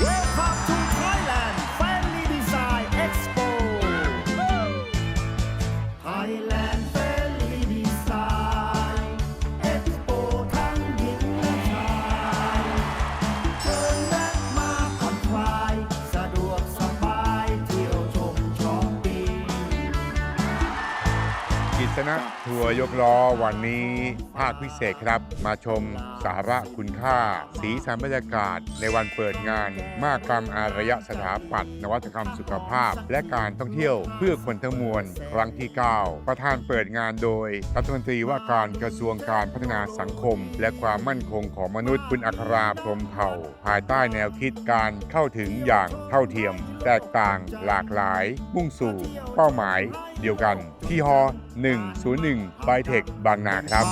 Woo! นะทัวร์ยกล้อวันนี้ภาคพิเศษครับ มาชมสาระคุณค่า สีสันบรรยากาศ ในวันเปิดงานมากกรรมอารยสถาปัตย์นวัตกรรมสุขภาพ และการท่องเที่ยวเพื่อคนทั้งมวลครั้งที่ 9 ประธานเปิดงานโดยรัฐมนตรีว่าการกระทรวงการพัฒนาสังคม และความมั่นคงของมนุษย์คุณอัคราพรหมเผ่า ภายใต้แนวคิดการเข้าถึงอย่างเท่าเทียมแตกต่างหลากหลาย มุ่งสู่เป้าหมายเดียวกัน ที่ฮอ101ไบเทคบางนาครับ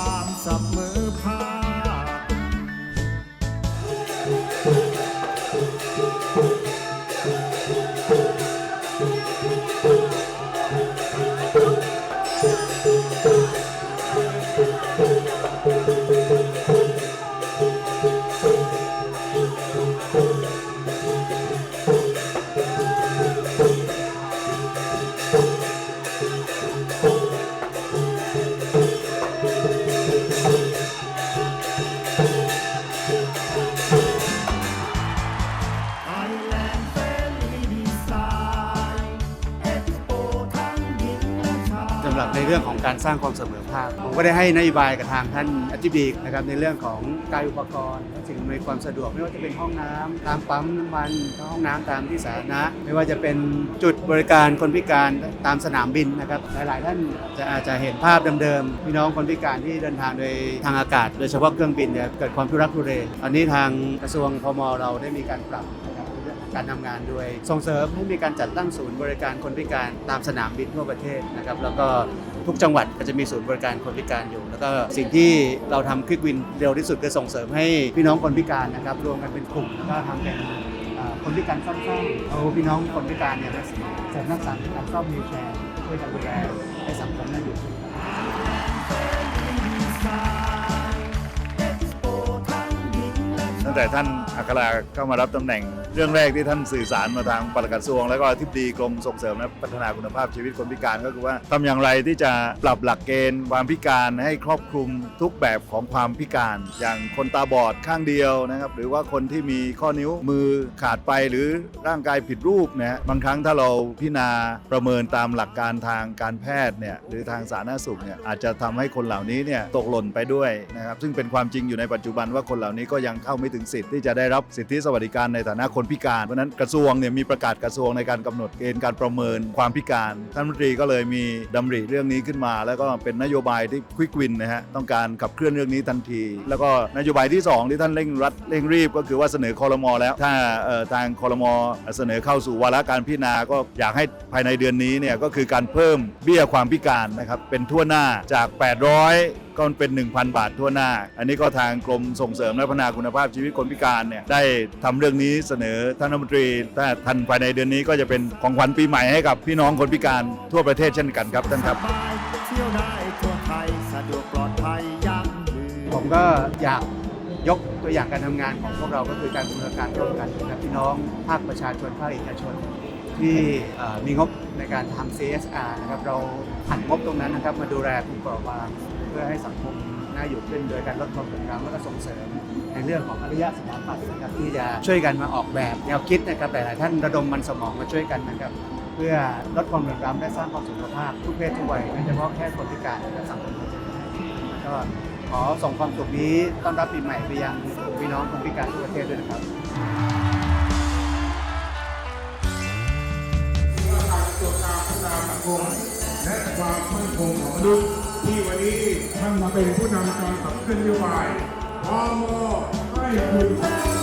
หรับในเรื่องของการสร้างความเสมอภาคผมก็ได้ให้นโยบายกับทางท่านอธิบดีนะครับในเรื่องของการอุปกรณ์สิ่งอำนวยความสะดวกไม่ว่าจะเป็นห้องน้ำตามปั๊มน้ำมันห้องน้ำตามที่สาธารณะ ไม่ว่าจะเป็นจุดบริการคนพิการตามสนามบินนะครับหลาย ๆ ท่านจะอาจจะเห็นภาพเดิมๆพี่น้องคนพิการที่เดินทางโดยทางอากาศ โดยเฉพาะเครื่องบินเนี่ยเกิดความทุรักทุเลอันนี้ทางกระทรวงพมเราได้มีการปรับ การทำงานด้วย ส่งเสริมให้มีการจัดตั้งศูนย์บริการคนพิการตามสนามบินทั่วประเทศนะครับแล้วก็ทุกจังหวัดก็จะมีศูนย์บริการคนพิการอยู่ แล้วก็สิ่งที่เราทำคลิกวินเร็วที่สุดคือส่งเสริมให้พี่น้องคนพิการนะครับรวมกันเป็นกลุ่มแล้วก็ทำเป็นคนพิการซ่อมๆเอาพี่น้องคนพิการเนี่ยมาเสริมนักสังการซ่อมวีแชร์ช่วยกันดูแลให้สังคมน่าอยู่ ตั้งแต่ท่านอัคราเข้ามารับตำแหน่ง เรื่องแรกที่ท่านสื่อสารมาทางปลัดกระทรวง แล้วก็ทิบดีกรมส่งเสริมและพัฒนาคุณภาพชีวิตคนพิการก็คือว่าทำอย่างไรที่จะปรับหลักเกณฑ์ความพิการให้ครอบคลุมทุกแบบของความพิการ อย่างคนตาบอดข้างเดียวนะครับหรือว่าคนที่มีข้อนิ้วมือขาดไปหรือร่างกายผิดรูปนะฮะบางครั้งถ้าเราพิจารณาประเมินตามหลักการทางการแพทย์เนี่ยหรือทางสาธารณสุขเนี่ยอาจจะทำให้คนเหล่านี้เนี่ยตกหล่นไปด้วยนะครับซึ่งเป็นความจริงอยู่ในปัจจุบันว่าคนเหล่านี้ก็ยังเข้าไม่ถึงสิทธิ์ที่จะได้รับสิทธิสวัสดิการในฐานะคนพิการ เพราะนั้นกระทรวงเนี่ยมีประกาศกระทรวงในการกำหนดเกณฑ์การประเมินความพิการ ท่านรัฐมนตรีก็เลยมีดำริเรื่องนี้ขึ้นมา แล้วก็เป็นนโยบายที่ควิกวินนะฮะต้องการขับเคลื่อนเรื่องนี้ทันที แล้วก็นโยบายที่สองที่ท่านเร่งรัดเร่งรีบก็คือว่าเสนอคอรมอแล้ว ถ้าทางคอรมอเสนอเข้าสู่วาระการพิจารณาก็อยากให้ภายในเดือนนี้เนี่ยก็คือการเพิ่มเบี้ยความพิการนะครับเป็นทั่วหน้าจาก 800 ก็เป็น 1,000 บาททั่วหน้า อันนี้ก็ทางกรมส่งเสริมและพัฒนาคุณภาพชีวิตคนพิการเนี่ยได้ทำเรื่องนี้เสนอท่านรัฐมนตรีถ้าทันภายในเดือนนี้ก็จะเป็นของขวัญปีใหม่ให้กับพี่น้องคนพิการทั่วประเทศเช่นกันครับท่านครับเที่ยวได้ทั่วไทยสะดวกปลอดภัยยั่งยืนผมก็อยากยกตัวอย่างการทำงานของพวกเราก็คือการบูรณาการร่วมกันนะครับพี่น้องภาคประชาชนภาคเอกชน ที่มีงบในการทำ CSR นะครับเราหันงบตรงนั้นนะครับมาดูแลกลุ่มเปราะบาง เพื่อให้สังคมน่าอยู่ขึ้นโดยการลดความเหลื่อมล้ำและก็ส่งเสริมในเรื่องของอริยสถาปัตย์นะครับที่จะช่วยกันมาออกแบบแนวคิดนะครับหลายๆท่านระดมมันสมองมาช่วยกันนะครับเพื่อลดความเหลื่อมล้ำและสร้างความสุขภาพทุกเพศทุกวัยโดยเฉพาะแค่คนพิการและสังคมก็ขอส่งความสุขนี้ต้อนรับปีใหม่ไปยังพี่น้องคนพิการทั่วประเทศด้วยนะครับและความมั่นคงของมนุษย์ ที่วันนี้ท่านมาเป็นผู้นำการขับเคลื่อนนโยบายพมให้คุณ